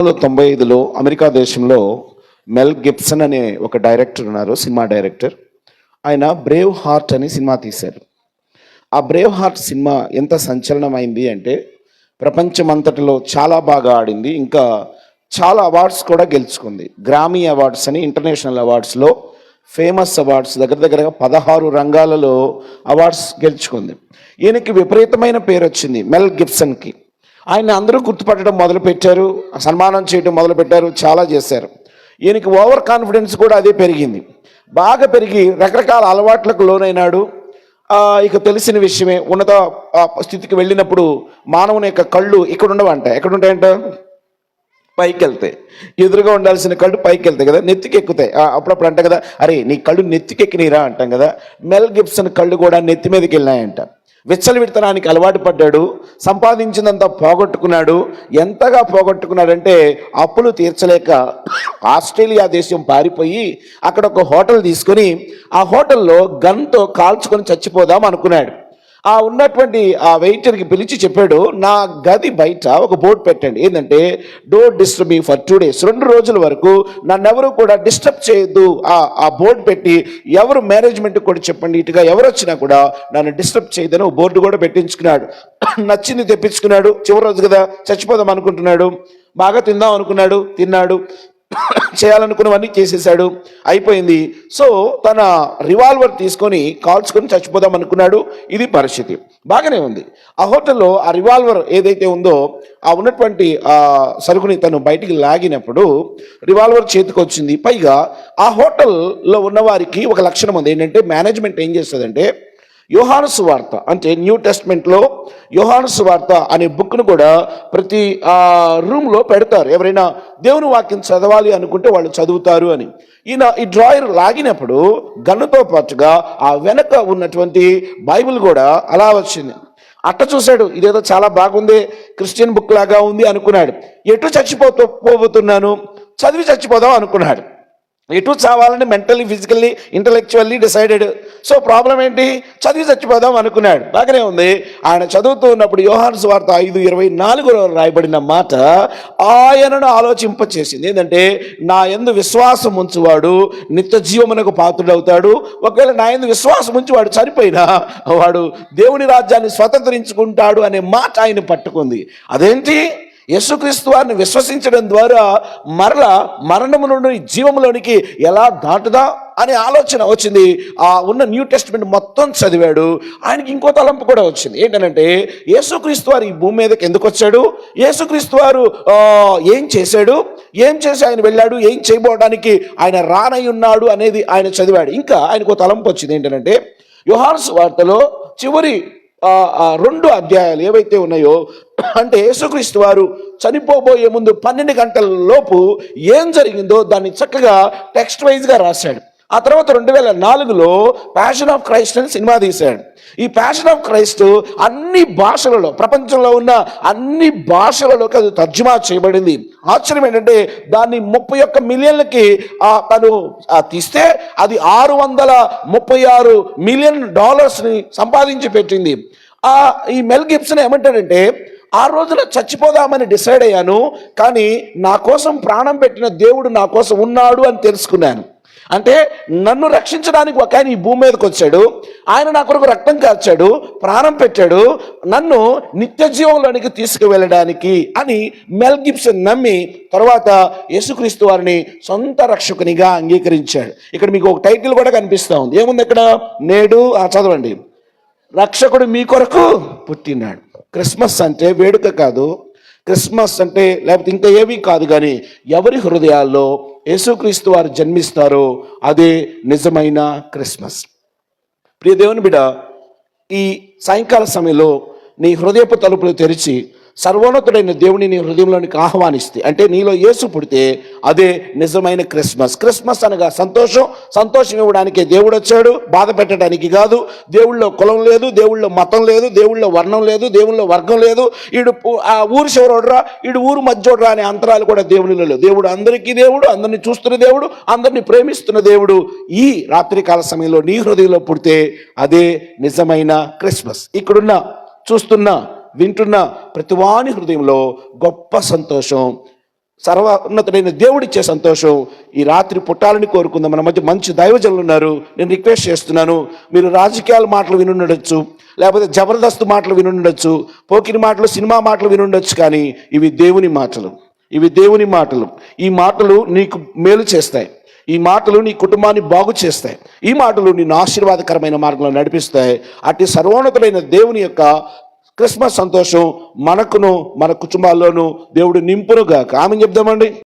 వందల తొంభై ఐదులో అమెరికా దేశంలో మెల్ గిబ్సన్ అనే ఒక డైరెక్టర్ ఉన్నారు సినిమా డైరెక్టర్. ఆయన బ్రేవ్ హార్ట్ అని సినిమా తీశారు. ఆ బ్రేవ్ హార్ట్ సినిమా ఎంత సంచలనమైంది అంటే ప్రపంచమంతటిలో చాలా బాగా ఆడింది ఇంకా చాలా అవార్డ్స్ కూడా గెలుచుకుంది. గ్రామీ అవార్డ్స్ అని ఇంటర్నేషనల్ అవార్డ్స్లో ఫేమస్ అవార్డ్స్ దగ్గర దగ్గరగా పదహారు రంగాలలో అవార్డ్స్ గెలుచుకుంది. ఈయనకి విపరీతమైన పేరు వచ్చింది మెల్ గిబ్సన్కి. ఆయన అందరూ గుర్తుపట్టడం మొదలుపెట్టారు సన్మానం చేయడం మొదలుపెట్టారు చాలా చేశారు. ఈయనకి ఓవర్ కాన్ఫిడెన్స్ కూడా అదే పెరిగింది. బాగా పెరిగి రకరకాల అలవాట్లకు లోనైనాడు. ఇక తెలిసిన విషయమే ఉన్నత స్థితికి వెళ్ళినప్పుడు మానవుని యొక్క కళ్ళు ఇక్కడ ఉండవంట ఎక్కడ ఉంటాయంట పైకి వెళ్తాయి ఎదురుగా ఉండాల్సిన కళ్ళు పైకి వెళ్తాయి కదా నెత్తికి ఎక్కుతాయి అప్పుడప్పుడు అంట కదా అరే నీ కళ్ళు నెత్తికి ఎక్కినీరా అంటాం కదా. మెల్ గిప్సన్ కళ్ళు కూడా నెత్తి మీదకి వెళ్ళినాయంట. విచ్చలవిడతనానికి అలవాటు పడ్డాడు సంపాదించినంత పోగొట్టుకున్నాడు. ఎంతగా పోగొట్టుకున్నాడంటే అప్పులు తీర్చలేక ఆస్ట్రేలియా దేశం పారిపోయి అక్కడ ఒక హోటల్ తీసుకొని ఆ హోటల్లో గన్తో కాల్చుకొని చచ్చిపోదాం అనుకున్నాడు. ఆ ఉన్నటువంటి ఆ వెయిటర్కి పిలిచి చెప్పాడు నా గది బయట ఒక బోర్డు పెట్టండి. ఏంటంటే don't disturb me for two days. రెండు రోజుల వరకు నన్నెవరు కూడా డిస్టర్బ్ చేయొద్దు. ఆ ఆ బోర్డు పెట్టి ఎవరు మేనేజ్మెంట్ కూడా చెప్పండి. ఇటుగా ఎవరు వచ్చినా కూడా నన్ను డిస్టర్బ్ చేయదని ఓ బోర్డు కూడా పెట్టించుకున్నాడు. నచ్చింది తెప్పించుకున్నాడు. చివరి రోజు కదా చచ్చిపోదాం అనుకుంటున్నాడు. బాగా తిందాం అనుకున్నాడు. తిన్నాడు. చేయాలనుకున్నవన్నీ చేసేసాడు అయిపోయింది. సో తన రివాల్వర్ తీసుకొని కాల్చుకొని చచ్చిపోదాం అనుకున్నాడు. ఇది పరిస్థితి. బాగానే ఉంది. ఆ హోటల్లో ఆ రివాల్వర్ ఏదైతే ఉందో ఆ ఉన్నటువంటి ఆ సరుకుని తను బయటికి లాగినప్పుడు రివాల్వర్ చేతికి వచ్చింది. పైగా ఆ హోటల్లో ఉన్న వారికి ఒక లక్షణం ఉంది. ఏంటంటే మేనేజ్మెంట్ ఏం చేస్తుందంటే యోహాను సువార్త అంటే న్యూ టెస్ట్మెంట్లో యోహాను సువార్త అనే బుక్ను కూడా ప్రతి రూమ్లో పెడతారు. ఎవరైనా దేవుని వాక్యం చదవాలి అనుకుంటే వాళ్ళు చదువుతారు అని. ఈయన ఈ డ్రాయర్ లాగినప్పుడు గన్నుతో పాటుగా ఆ వెనక ఉన్నటువంటి బైబిల్ కూడా అలా వచ్చింది. అట్ట చూశాడు ఇదేదో చాలా బాగుంది క్రిస్టియన్ బుక్ లాగా ఉంది అనుకున్నాడు. ఎటు చచ్చిపోతూ పోబోతున్నాను? చదివి చచ్చిపోదాం అనుకున్నాడు. ఎటు చావాలని mentally physically intellectually decided. So problem ఏంటి? చదివి చచ్చిపోదాం అనుకున్నాడు. బాగానే ఉంది. ఆయన చదువుతూ ఉన్నప్పుడు యోహాన్స్ వార్త ఐదు ఇరవై నాలుగులో రాయబడిన మాట ఆయనను ఆలోచింపచేసింది. ఏంటంటే నా ఎందు విశ్వాసం ఉంచువాడు నిత్య జీవమునకు పాత్రుడవుతాడు. ఒకవేళ నా ఎందు విశ్వాసం ఉంచి వాడు చనిపోయినా వాడు దేవుని రాజ్యాన్ని స్వతంత్రించుకుంటాడు అనే మాట ఆయన పట్టుకుంది. అదేంటి? యేసుక్రీస్తు వారిని విశ్వసించడం ద్వారా మరల మరణము నుండి జీవములోనికి ఎలా దాటుదా అనే ఆలోచన వచ్చింది. ఆ ఉన్న న్యూ టెస్ట్మెంట్ మొత్తం చదివాడు. ఆయనకి ఇంకో తలంపు కూడా వచ్చింది. ఏంటంటే యేసుక్రీస్తు వారు ఈ భూమి మీదకి ఎందుకు వచ్చాడు? యేసుక్రీస్తు వారు ఏం చేశాడు? ఏం చేసి ఆయన వెళ్ళాడు? ఏం చేయబోవడానికి ఆయన రానై ఉన్నాడు అనేది ఆయన చదివాడు. ఇంకా ఆయనకు తలంపు వచ్చింది ఏంటంటే యుహాన్స్ వార్తలో చివరి రెండు అధ్యాయాలు ఏవైతే ఉన్నాయో అంటే యేసుక్రీస్తు వారు చనిపోబోయే ముందు పన్నెండు గంటల లోపు ఏం జరిగిందో దాన్ని చక్కగా టెక్స్ట్ వైజ్గా రాశాడు. ఆ తర్వాత రెండు వేల నాలుగులో ప్యాషన్ ఆఫ్ క్రైస్ట్ అని సినిమా తీశాడు. ఈ ప్యాషన్ ఆఫ్ క్రైస్ట్ అన్ని భాషలలో ప్రపంచంలో ఉన్న అన్ని భాషలలోకి అది తర్జుమా చేయబడింది. ఆశ్చర్యం ఏంటంటే దాన్ని ముప్పై ఒక్క మిలియన్లకి తను తీస్తే అది ఆరు వందల ముప్పై ఆరు మిలియన్ డాలర్స్ని సంపాదించి పెట్టింది. ఈ మెల్ గిబ్సన్ ఏమంటాడంటే ఆ రోజులో చచ్చిపోదామని డిసైడ్ అయ్యాను కానీ నా కోసం ప్రాణం పెట్టిన దేవుడు నా కోసం ఉన్నాడు అని తెలుసుకున్నాను. అంటే నన్ను రక్షించడానికి ఒక ఆయన ఈ భూమి మీదకి వచ్చాడు ఆయన నా కొరకు రక్తం కార్చాడు ప్రాణం పెట్టాడు నన్ను నిత్య జీవంలోనికి తీసుకువెళ్ళడానికి అని మెల్ గిబ్సన్ నమ్మి తర్వాత యేసుక్రీస్తు వారిని సొంత రక్షకునిగా అంగీకరించాడు. ఇక్కడ మీకు ఒక టైటిల్ కూడా కనిపిస్తా ఉంది. ఏముంది ఇక్కడ నేడు ఆ చదవండి. రక్షకుడు మీ కొరకు పుట్టినాడు. క్రిస్మస్ అంటే వేడుక కాదు. క్రిస్మస్ అంటే లేకపోతే ఇంకా ఏమీ కాదు కానీ ఎవరి హృదయాల్లో యేసుక్రీస్తు వారు జన్మిస్తారో అదే నిజమైన క్రిస్మస్. ప్రియ దేవుని బిడ ఈ సాయంకాల సమయంలో నీ హృదయపు తలుపులు తెరిచి సర్వోన్నతుడైన దేవుని నీ హృదయంలోనికి ఆహ్వానిస్తే అంటే నీలో యేసు పుడితే అదే నిజమైన క్రిస్మస్. క్రిస్మస్ అనగా సంతోషం. సంతోషం ఇవ్వడానికి దేవుడు వచ్చాడు. బాధ పెట్టడానికి కాదు. దేవుళ్ళో కులం లేదు దేవుళ్ళో మతం లేదు దేవుళ్ళో వర్ణం లేదు దేవుళ్ళో వర్గం లేదు. ఈడు ఆ ఊరు చివరోడరా ఈడు ఊరు మధ్యోడరా అనే అంతరాలు కూడా దేవునిలో లేవు. దేవుడు అందరికీ దేవుడు అందరిని చూస్తున్న దేవుడు అందరిని ప్రేమిస్తున్న దేవుడు ఈ రాత్రికాల సమయంలో నీ హృదయంలో పుడితే అదే నిజమైన క్రిస్మస్. ఇక్కడున్న చూస్తున్న వింటున్న ప్రతివాని హృదయంలో గొప్ప సంతోషం సర్వోన్నతుడైన దేవుడిచ్చే సంతోషం. ఈ రాత్రి పుట్టాలని కోరుకుందాం. మన మధ్య మంచి దైవజనులు ఉన్నారు. నేను రిక్వెస్ట్ చేస్తున్నాను మీరు రాజకీయాల మాటలు వినుండొచ్చు లేకపోతే జబర్దస్త్ మాటలు వినుండొచ్చు పోకిరి మాటలు సినిమా మాటలు వినుండొచ్చు కానీ ఇవి దేవుని మాటలు. ఇవి దేవుని మాటలు. ఈ మాటలు నీకు మేలు చేస్తాయి. ఈ మాటలు నీ కుటుంబాన్ని బాగు చేస్తాయి. ఈ మాటలు నిన్ను ఆశీర్వాదకరమైన మార్గంలో నడిపిస్తాయి. అట్టి సర్వోన్నతులైన దేవుని యొక్క క్రిస్మస్ సంతోషం మనకును మన కుటుంబాల్లోనూ దేవుడు నింపునుగాక. ఆమె చెప్దామండి.